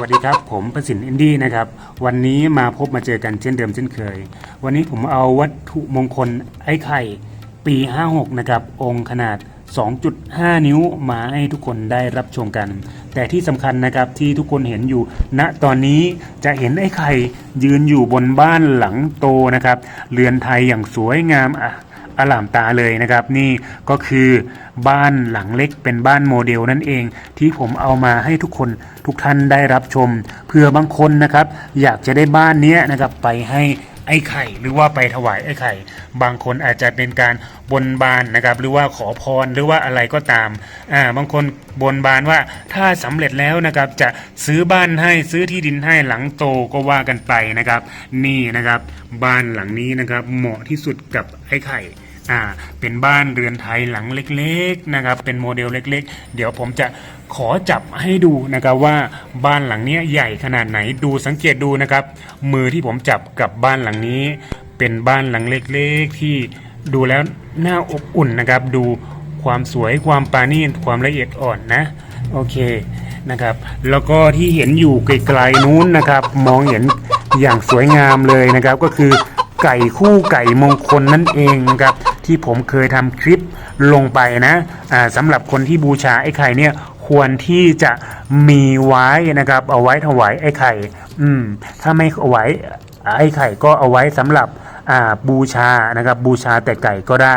วัสดีครับ ผมประสินอินดี้นะครับ วันนี้มาพบมาเจอกันเช่นเดิมเช่นเคย วันนี้ผมเอาวัตถุมงคลไอ้ไข่ปี 56 นะครับ องค์ขนาด 2.5 นิ้วมาให้ทุกคนได้รับชมกัน แต่ที่สำคัญนะครับที่ทุกคนเห็นอยู่ณตอนนี้จะเห็นไอ้ไข่ยืนอยู่บนบ้านหลังโตนะครับ เรือนไทยอย่างสวยงามอะ อลามตาเลยนะครับ นี่ก็คือบ้านหลังเล็กเป็นบ้านโมเดลนั่นเอง ที่ผมเอามาให้ทุกคนทุกท่านได้รับชม เพื่อบางคนนะครับ อยากจะได้บ้านเนี้ยนะครับไปให้ไอ้ไข่หรือว่าไปถวายไอ้ไข่ บางคนอาจจะเป็นการบนบานนะครับ หรือว่าขอพรหรือว่าอะไรก็ตามอ่าบางคนบนบานว่าถ้าสำเร็จแล้วนะครับจะซื้อบ้านให้ซื้อที่ดินให้หลังโตก็ว่ากันไปนะครับ นี่นะครับบ้านหลังนี้นะครับเหมาะที่สุดกับไอ้ไข่ อ่าเป็นบ้านเรือนไทยหลังเล็กๆนะครับเป็นโมเดลเล็ก ๆ เดี๋ยวผมจะขอจับให้ดูนะครับว่าบ้านหลังเนี้ยใหญ่ขนาดไหนดูสังเกตดูนะครับ มือที่ผมจับกับบ้านหลังนี้ เป็นบ้านหลังเล็กๆ ที่ดูแล้วน่าอบอุ่นนะครับ ดูความสวยความปราณีตความละเอียดอ่อนนะโอเคนะครับ แล้วก็ที่เห็นอยู่ไกลๆนู้นนะครับ มองเห็นอย่างสวยงามเลยนะครับ ก็คือไก่คู่ไก่มงคลนั่นเองนะครับ ที่ผมเคยทำคลิปลงไปนะอ่าสำหรับคนที่บูชาไอ้ไข่เนี่ยควรที่จะมีไว้นะครับ เอาไว้ถวายไอ้ไข่ อืม ถ้าไม่เอาไว้ไอ้ไข่ก็เอาไว้สำหรับบูชานะครับบูชาแต่ไก่ก็ได้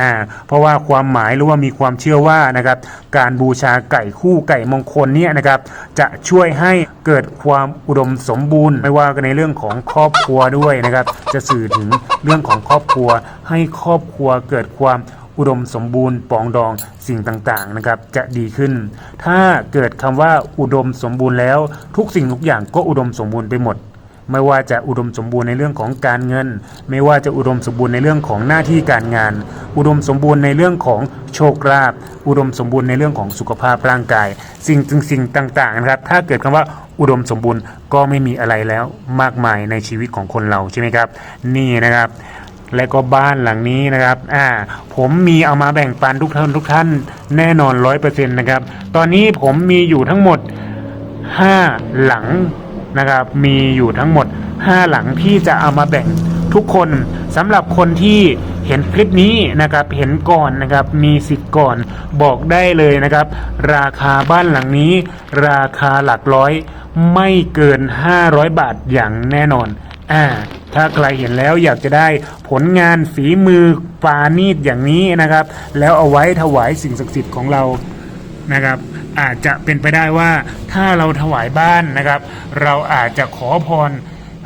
อ่าเพราะว่าความหมายหรือว่ามีความเชื่อว่านะครับการบูชาไก่คู่ไก่มงคลเนี่ยนะครับจะช่วยให้เกิดความอุดมสมบูรณ์ ไม่ว่าในเรื่องของครอบครัวด้วยนะครับ จะสื่อถึงเรื่องของครอบครัว ให้ครอบครัวเกิดความอุดมสมบูรณ์ปองดองสิ่งต่างๆนะครับจะดีขึ้น ถ้าเกิดคำว่าอุดมสมบูรณ์แล้ว ทุกสิ่งทุกอย่างก็อุดมสมบูรณ์ไปหมด ไม่ว่าจะอุดมสมบูรณ์ในเรื่องของการเงิน ไม่ว่าจะอุดมสมบูรณ์ในเรื่องของหน้าที่การงาน อุดมสมบูรณ์ในเรื่องของโชคลาภอุดมสมบูรณ์ในเรื่องของสุขภาพร่างกาย สิ่งสิ่งต่างๆนะครับ ถ้าเกิดคำว่าอุดมสมบูรณ์ก็ไม่มีอะไรแล้วมากมายในชีวิตของคนเราใช่ไหมครับ นี่นะครับและก็บ้านหลังนี้นะครับ อ่า ผมมีเอามาแบ่งปันทุกท่านทุกท่านแน่นอนร้อยเปอร์เซ็นต์นะครับ ตอนนี้ผมมีอยู่ทั้งหมด5หลัง นะครับ มีอยู่ทั้งหมด 5 หลังที่จะเอามาแบ่งทุกคนสำหรับคนที่เห็นคลิปนี้นะครับเห็นก่อนนะครับมีสิทธิ์ก่อนบอกได้เลยนะครับ ราคาบ้านหลังนี้ ราคาหลักร้อย ไม่เกิน 500 บาทอย่างแน่นอนอ่าถ้าใครเห็นแล้วอยากจะได้ผลงานฝีมือปาณีตอย่างนี้นะครับ แล้วเอาไว้ถวายสิ่งศักดิ์สิทธิ์ของเรานะครับ อาจจะเป็นไปได้ว่าถ้าเราถวายบ้านนะครับ เราอาจจะขอพร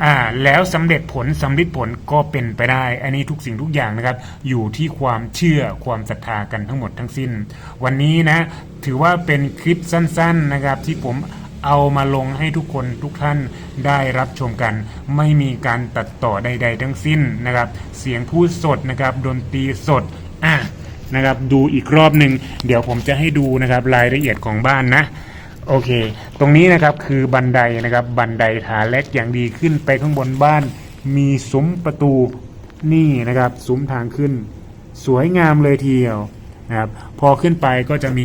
อ่าแล้วสำเร็จผลสำลิดผลก็เป็นไปได้ อันนี้ทุกสิ่งทุกอย่างนะครับ อยู่ที่ความเชื่อความศรัทธากันทั้งหมดทั้งสิ้น วันนี้นะ ถือว่าเป็นคลิปสั้น ๆนะครับ ที่ผมเอามาลงให้ทุกคนทุกท่านได้รับชมกัน ไม่มีการตัดต่อใด ๆ ทั้งสิ้นนะครับ เสียงพูดสดนะครับดนตรีสดอะ นะครับดูอีกรอบหนึ่งเดี๋ยวผมจะให้ดูนะครับรายละเอียดของบ้านนะโอเค ตรงนี้นะครับคือบันไดนะครับบันไดฐานเล็กอย่างดีขึ้นไปข้างบนบ้าน มีซุ้มประตูนี่นะครับซุ้มทางขึ้น สวยงามเลยทีเดียวนะครับพอขึ้นไปก็จะมี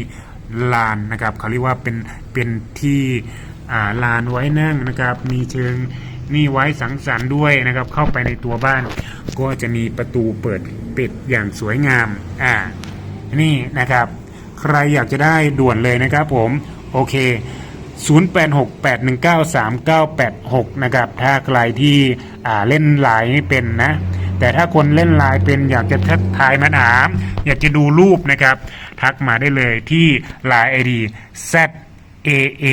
ลานนะครับเขาเรียกว่าเป็นเป็นที่ลานไว้นั่งนะครับ มีเชิง นี่ไว้สังสรรค์ด้วยนะครับ เข้าไปในตัวบ้าน ก็จะมีประตูเปิดปิดอย่างสวยงาม อ่า นี่นะครับ ใครอยากจะได้ด่วนเลยนะครับผม โอเค 0868193986 นะครับ ถ้าใครที่อ่าเล่นไลน์เป็นนะ แต่ถ้าคนเล่นไลน์เป็นอยากจะทักทายมาถาม อยากจะดูรูปนะครับ ทักมาได้เลยที่ไลน์ ID z a a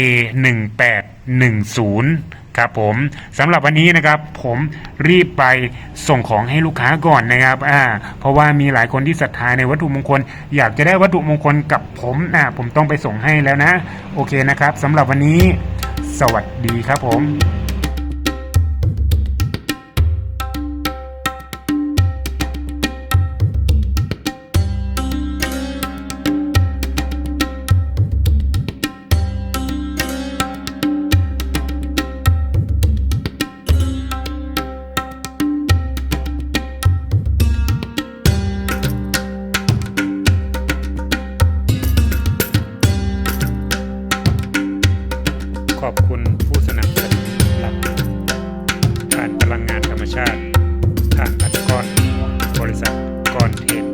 1 8 1 0 ครับผมสำหรับวันนี้นะครับผมรีบไปส่งของให้ลูกค้าก่อนนะครับอ่าเพราะว่ามีหลายคนที่ศรัทธาในวัตถุมงคล อยากจะได้วัตถุมงคลกับผมอ่าผมต้องไปส่งให้แล้วนะ โอเคนะครับสำหรับวันนี้ สวัสดีครับผม ผ่านพลังงานธรรมชาติทางอัตกรบริษัทกรเทพ